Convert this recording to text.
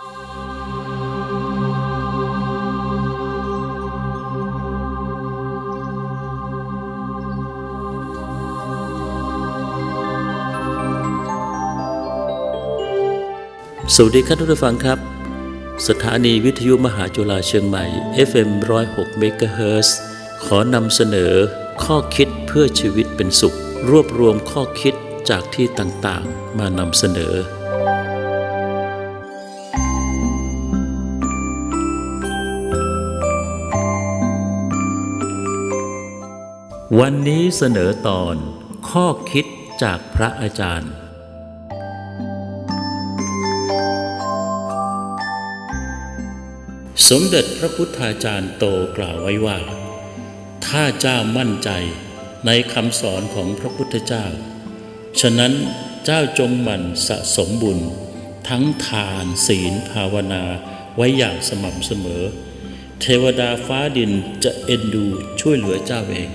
สวัสดีครับทุกท่านฟังครับ สถานีวิทยุมหาจุฬาเชียงใหม่ FM 106 MHz ขอนำเสนอข้อคิดเพื่อชีวิตเป็นสุข รวบรวมข้อคิดจากที่ต่างๆ มานำเสนอ วันนี้เสนอตอนข้อคิดจากพระอาจารย์ สมเด็จพระพุทธาจารย์โตกล่าวไว้ว่า ถ้าเจ้ามั่นใจในคำสอนของพระพุทธเจ้า ฉะนั้นเจ้าจงหมั่นสะสมบุญ ทั้งทานศีลภาวนาไว้อย่างสม่ำเสมอ เทวดาฟ้าดินจะเอ็นดูช่วยเหลือเจ้าเอง